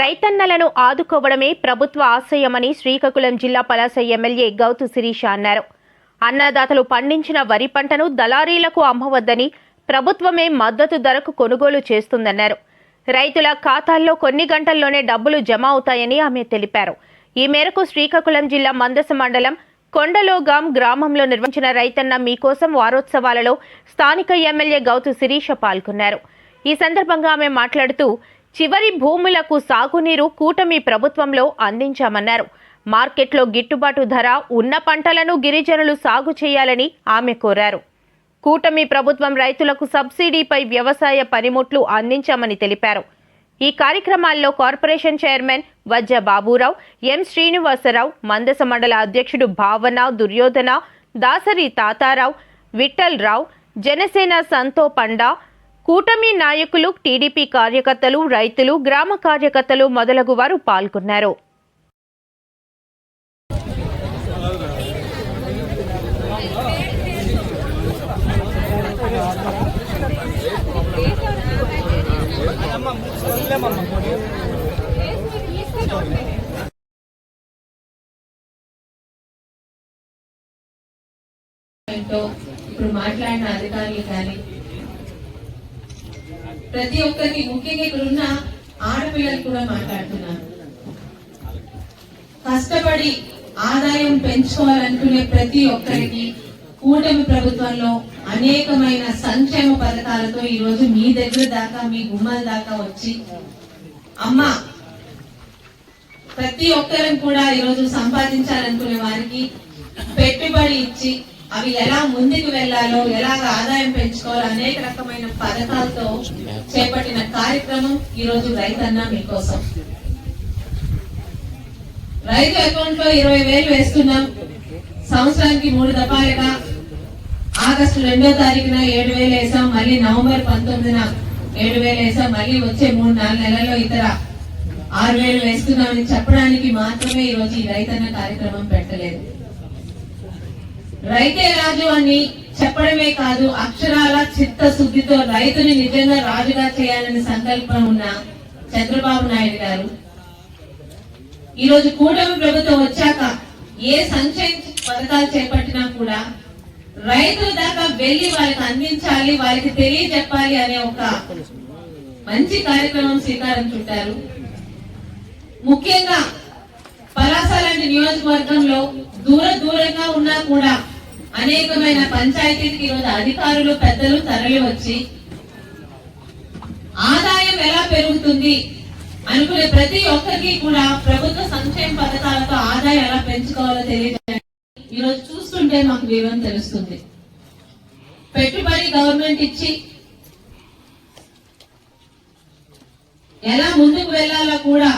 రైతన్నలను ఆదుకోవడమే ప్రభుత్వ ఆశయమని శ్రీకాకుళం జిల్లా పలాస ఎమ్మెల్యే గౌతు శిరీష అన్నారు. అన్నదాతలు పండించిన వరి పంటను దళారీలకు అమ్మవద్దని ప్రభుత్వమే మద్దతు ధరకు కొనుగోలు చేస్తుందన్నారు. రైతుల ఖాతాల్లో కొన్ని గంటల్లోనే డబ్బులు జమ అవుతాయని ఆమె తెలిపారు. ఈ మేరకు శ్రీకాకుళం జిల్లా మందస మండలం కొండలోగాం గ్రామంలో నిర్వహించిన రైతన్న మీకోసం వారోత్సవాలలో స్థానిక ఎమ్మెల్యే గౌతు శిరీష పాల్గొన్నారు. ఈ సందర్భంగా ఆమె మాట్లాడుతూ చివరి భూములకు సాగునీరు కూటమి ప్రభుత్వంలో అందించామన్నారు. మార్కెట్లో గిట్టుబాటు ధర ఉన్న పంటలను గిరిజనులు సాగు చేయాలని ఆమె కోరారు. కూటమి ప్రభుత్వం రైతులకు సబ్సిడీపై వ్యవసాయ పనిముట్లు అందించామని తెలిపారు. ఈ కార్యక్రమాల్లో corporation chairman Vajja Baburao M Srinivasarao Mandasa మండల అధ్యక్షుడు భావన దుర్యోధన దాసరి తాతారావు విఠల్ రావు జనసేన సంతో పండా కూటమి నాయకులు టీడీపీ కార్యకర్తలు రైతులు గ్రామ కార్యకర్తలు మొదలగు వారు పాల్గొన్నారు. ఇప్పుడు మాట్లాడిన అధికారులు కానీ ప్రతి ఒక్కరికి ముఖ్యంగా ఇక్కడ ఉన్న ఆడపిల్లలు కూడా మాట్లాడుతున్నారు. కష్టపడి ఆదాయం పెంచుకోవాలనుకునే ప్రతి ఒక్కరికి కూటమి ప్రభుత్వంలో అనేకమైన సంక్షేమ పథకాలతో ఈ రోజు మీ దగ్గర దాకా మీ గుమ్మల దాకా వచ్చి అమ్మ ప్రతి ఒక్కరం కూడా ఈరోజు సంపాదించాలనుకునే వారికి పెట్టుబడి ఇచ్చి అవి ఎలా ముందుకు వెళ్ళాలో ఎలాగ ఆదాయం పెంచుకోవాలో అనేక రకమైన పథకాలతో చేపట్టిన కార్యక్రమం ఈ రోజు రైతన్న మీకోసం. రైతు అకౌంట్లో ఇరవై వేలు వేస్తున్నాం. సంవత్సరానికి మూడు దఫాలుగా. ఆగస్టు రెండో తారీఖున ఏడు వేలు వేసాం మళ్ళీ నవంబర్ పంతొమ్మిదిన ఏడు వేలు వేసాం మళ్ళీ వచ్చే మూడు నాలుగు నెలల్లో ఇతర ఆరు వేలు వేస్తున్నామని చెప్పడానికి మాత్రమే ఈ రోజు ఈ రైతన్న కార్యక్రమం పెట్టలేదు. రైతే రాజు అని చెప్పడమే కాదు అక్షరాల చిత్తశుద్ధితో రైతుని నిజంగా రాజుగా చేయాలని సంకల్పం ఉన్న చంద్రబాబు నాయుడు గారు. ఈ రోజు కూటమి ప్రభుత్వం వచ్చాక ఏ సంక్షేమ పథకాలు చేపట్టినా కూడా రైతుల దాకా వెళ్ళి వాళ్ళకి అందించాలి వాళ్ళకి తెలియజెప్పాలి అనే ఒక మంచి కార్యక్రమం శ్రీకారం చుట్టారు. ముఖ్యంగా పలాస లాంటి నియోజకవర్గంలో దూర దూరంగా ఉన్నా కూడా అనేకమైన పంచాయతీలకు ఈరోజు అధికారులు పెద్దలు తరలి వచ్చి ఆదాయం ఎలా పెరుగుతుంది అనుకునే ప్రతి ఒక్కరికి కూడా ప్రభుత్వ సంక్షేమ పథకాలతో ఆదాయం ఎలా పెంచుకోవాలో తెలియజేయండి. ఈరోజు చూస్తుంటే మాకు వివరం తెలుస్తుంది. పెట్టుబడి గవర్నమెంట్ ఇచ్చి ఎలా ముందుకు వెళ్ళాలో కూడా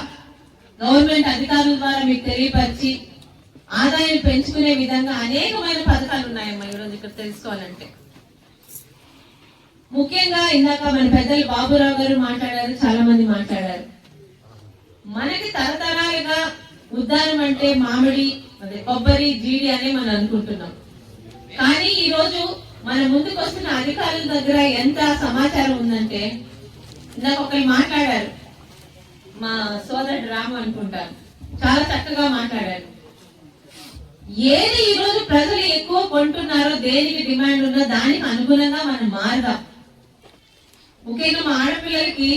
గవర్నమెంట్ అధికారుల ద్వారా మీకు తెలియపరిచి ఆదాయం పెంచుకునే విధంగా అనేకమైన పథకాలు ఉన్నాయమ్మా ఈరోజు ఇక్కడ తెలుసుకోవాలంటే. ముఖ్యంగా ఇందాక మన పెద్దలు బాబురావు గారు మాట్లాడారు చాలా మంది మాట్లాడారు. మనకి తరతరాలుగా ఉద్దానం అంటే మామిడి అదే కొబ్బరి జీడి అనే మనం అనుకుంటున్నాం. కానీ ఈ రోజు మన ముందుకు వస్తున్న అధికారుల దగ్గర ఎంత సమాచారం ఉందంటే ఇందాక ఒకరు మాట్లాడారు మా సోదరుడు రాము అనుకుంటాను చాలా చక్కగా మాట్లాడారు. ఏది ఈ రోజు ప్రజలు ఎక్కువ కొంటున్నారో దేనికి డిమాండ్ ఉందో దానికి అనుగుణంగా మనం మారుదాం. ముఖ్యంగా మా ఆడపిల్లలకి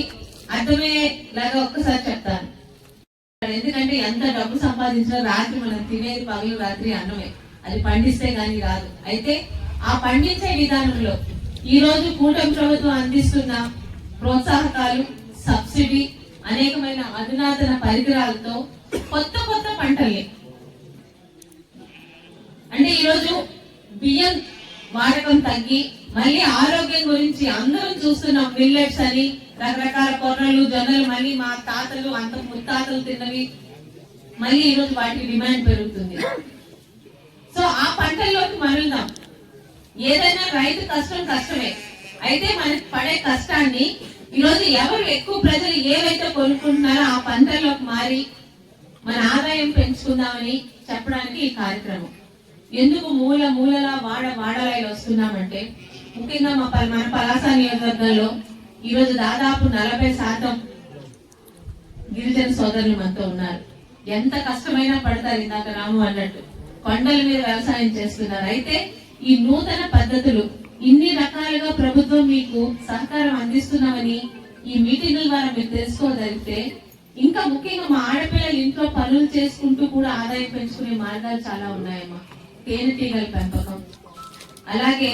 అర్థమయ్యేలాగా ఒక్కసారి చెప్తాను. ఎందుకంటే ఎంత డబ్బు సంపాదించినా రాత్రి మనం తినేది పగలు రాత్రి అన్నమే. అది పండిస్తే కానీ రాదు. అయితే ఆ పండించే విధానంలో ఈ రోజు కూటమి ప్రభుత్వం అందిస్తున్న ప్రోత్సాహకాలు సబ్సిడీ అనేకమైన అధునాతన పరికరాలతో కొత్త కొత్త పంటల్ని అంటే ఈరోజు బియ్యం వాడకం తగ్గి మళ్ళీ ఆరోగ్యం గురించి అందరం చూస్తున్నాం మిల్లెట్స్ అని రకరకాల కొర్రలు జొన్నలు మళ్ళీ మా తాతలు అంత ముత్తాతలు తిన్నవి. మళ్ళీ ఈరోజు వాటి డిమాండ్ పెరుగుతుంది. సో ఆ పంటల్లోకి మరులుదాం. ఏదైనా రైతు కష్టం కష్టమే. అయితే మనకి పడే కష్టాన్ని ఈరోజు ఎవరు ఎక్కువ ప్రజలు ఏవైతే కొనుక్కుంటున్నారో ఆ పంటల్లోకి మారి మన ఆదాయం పెంచుకుందామని చెప్పడానికి ఈ కార్యక్రమం. ఎందుకు మూల మూలలా వాడ వాడలా వస్తున్నామంటే? ముఖ్యంగా మా మన పలాస నియోజకవర్గంలో ఈరోజు దాదాపు నలభై శాతం గిరిజన సోదరులు మనతో ఉన్నారు. ఎంత కష్టమైనా పడతారు ఇందాక రాము అన్నట్టు. కొండల మీద వ్యవసాయం చేస్తున్నారు. అయితే ఈ నూతన పద్ధతులు ఇన్ని రకాలుగా ప్రభుత్వం మీకు సహకారం అందిస్తున్నామని ఈ మీటింగుల ద్వారా మీరు తెలుసుకోగలిగితే ఇంకా ముఖ్యంగా మా ఆడపిల్లలు ఇంట్లో పనులు చేసుకుంటూ కూడా ఆదాయం పెంచుకునే మార్గాలు చాలా ఉన్నాయమ్మా. తేనెటీగల పెంపకం. అలాగే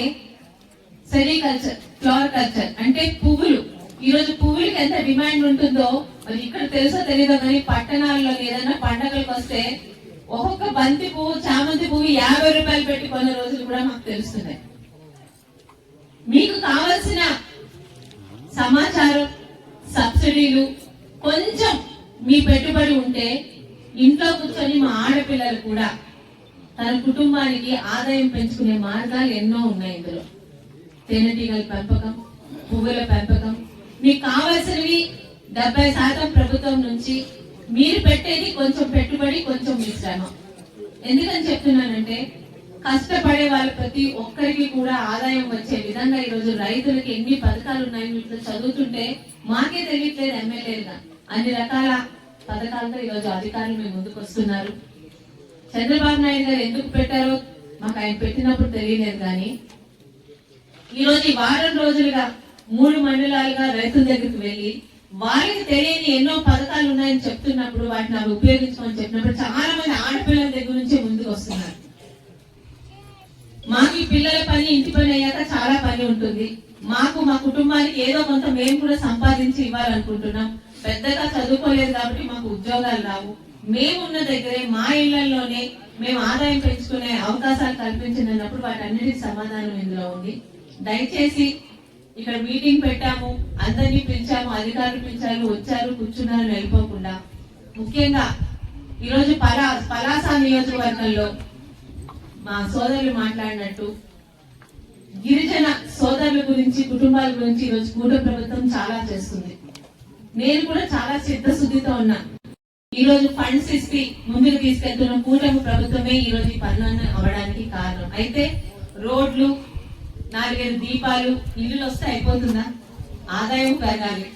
సెరికల్చర్ ఫ్లవర్ కల్చర్ అంటే పువ్వులు. ఈ రోజు పువ్వులకి ఎంత డిమాండ్ ఉంటుందో మరి ఇక్కడ తెలుసో తెలీదో కానీ పట్టణాల్లో ఏదైనా పండగలకు వస్తే ఒక్కొక్క బంతి పువ్వు చామంతి పువ్వు యాభై రూపాయలు పెట్టి కొన్న రోజులు కూడా మాకు తెలుస్తున్నాయి. మీకు కావలసిన సమాచారం సబ్సిడీలు కొంచెం మీ పెట్టుబడి ఉంటే ఇంట్లో కూర్చొని మా ఆడపిల్లలు కూడా తన కుటుంబానికి ఆదాయం పెంచుకునే మార్గాలు ఎన్నో ఉన్నాయి ఇందులో. తేనెటీగల పెంపకం పువ్వుల పెంపకం. మీకు కావాల్సినవి డెబ్బై శాతం ప్రభుత్వం నుంచి మీరు పెట్టేది కొంచెం పెట్టుబడి కొంచెం మీ శ్రమ ఎందుకని చెప్తున్నానంటే కష్టపడే వాళ్ళ ప్రతి ఒక్కరికి కూడా ఆదాయం వచ్చే విధంగా ఈరోజు రైతులకి ఎన్ని పథకాలు ఉన్నాయి వీటిలో చదువుతుంటే మాకే తెలియట్లేదు ఎమ్మెల్యేలుగా. అన్ని రకాల పథకాలతో ఈరోజు అధికారులు మేము ముందుకు వస్తున్నారు. చంద్రబాబు నాయుడు గారు ఎందుకు పెట్టారో మాకు ఆయన పెట్టినప్పుడు తెలియలేదు కానీ ఈరోజు వారం రోజులుగా మూడు మండలాలుగా రైతుల దగ్గరికి వెళ్ళి వారికి తెలియని ఎన్నో పథకాలు ఉన్నాయని చెప్తున్నప్పుడు వాటిని అవి ఉపయోగించమని చెప్పినప్పుడు చాలా మంది ఆడపిల్లల దగ్గర నుంచి ముందుకు వస్తున్నారు. మాకు ఈ పిల్లల పని ఇంటి పని అయ్యాక చాలా పని ఉంటుంది. మాకు మా కుటుంబానికి ఏదో కొంత మేము కూడా సంపాదించి ఇవ్వాలనుకుంటున్నాం. పెద్దగా చదువుకోలేదు కాబట్టి మాకు ఉద్యోగాలు రావు. మేమున్న దగ్గరే మా ఇళ్ళలోనే మేము ఆదాయం పెంచుకునే అవకాశాలు కల్పించినప్పుడు వాటన్నిటికీ సమాధానం ఇందులో ఉంది. దయచేసి ఇక్కడ మీటింగ్ పెట్టాము అందరినీ పిలిచాము అధికారులు పిలిచారు వచ్చారు కూర్చున్నారు వెళ్ళిపోకుండా. ముఖ్యంగా ఈరోజు పలా పలాస నియోజకవర్గంలో మా సోదరులు మాట్లాడినట్టు గిరిజన సోదరుల గురించి కుటుంబాల గురించి ఈరోజు కూట ప్రభుత్వం చాలా చేస్తుంది. నేను కూడా చాలా చిత్తశుద్ధితో ఉన్నా. ఈ రోజు ఫండ్స్ ఇస్తే ముందుకు తీసుకెళ్తున్న కూటమి ప్రభుత్వమే ఈ రోజు ఈ పనులను అవ్వడానికి కారణం. అయితే రోడ్లు నాలుగైదు దీపాలు ఇల్లులు వస్తే అయిపోతుందా? ఆదాయం పెరగాలి.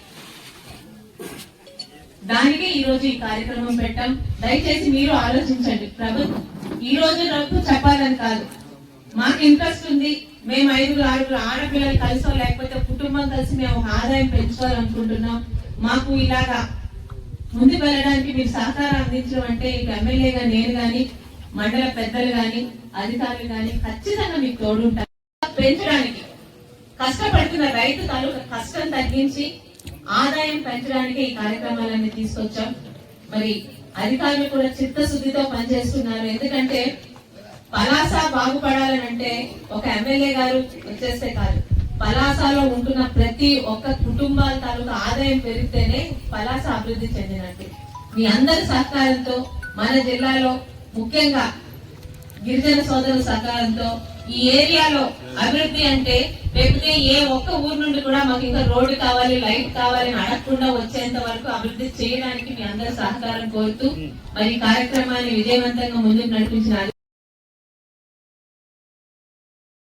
దానికే ఈ రోజు ఈ కార్యక్రమం పెట్టాం. దయచేసి మీరు ఆలోచించండి. ప్రభుత్వం ఈ రోజు నాకు చెప్పాలని కాదు. మాకు ఇంట్రెస్ట్ ఉంది. మేము ఐదుగురు ఆరుగురు ఆడపిల్లలు కలిసో లేకపోతే కుటుంబం కలిసి మేము ఒక ఆదాయం పెంచుకోవాలనుకుంటున్నాం. మాకు ఇలాగా ముందుకు వెళ్ళడానికి మీరు సహకారం అందించడం అంటే ఇక ఎమ్మెల్యేగా నేను కానీ మండల పెద్దలు కానీ అధికారులు కానీ ఖచ్చితంగా మీకు తోడుంటారు. పెంచడానికి కష్టపడుతున్న రైతు తాలూకా కష్టం తగ్గించి ఆదాయం పెంచడానికి ఈ కార్యక్రమాలన్నీ తీసుకొచ్చాం. మరి అధికారులు కూడా చిత్తశుద్ధితో పనిచేస్తున్నారు. ఎందుకంటే పలాస బాగుపడాలని అంటే ఒక ఎమ్మెల్యే గారు వచ్చేస్తే కాదు. పలాసలో ఉంటున్న ప్రతి ఒక్క కుటుంబాల తాలూకా ఆదాయం పెరిగితేనే పలాస అభివృద్ధి చెందినట్టు. మీ అందరి సహకారంతో మన జిల్లాలో ముఖ్యంగా గిరిజన సోదరుల సహకారంతో ఈ ఏరియాలో అభివృద్ధి అంటే లేకపోతే ఏ ఒక్క ఊరు నుండి కూడా మాకు ఇంకా రోడ్డు కావాలి లైట్ కావాలి అని అడగకుండా వచ్చేంత వరకు అభివృద్ధి చేయడానికి మీ అందరి సహకారం కోరుతూ మరి కార్యక్రమాన్ని విజయవంతంగా ముందుకు నడిపించిన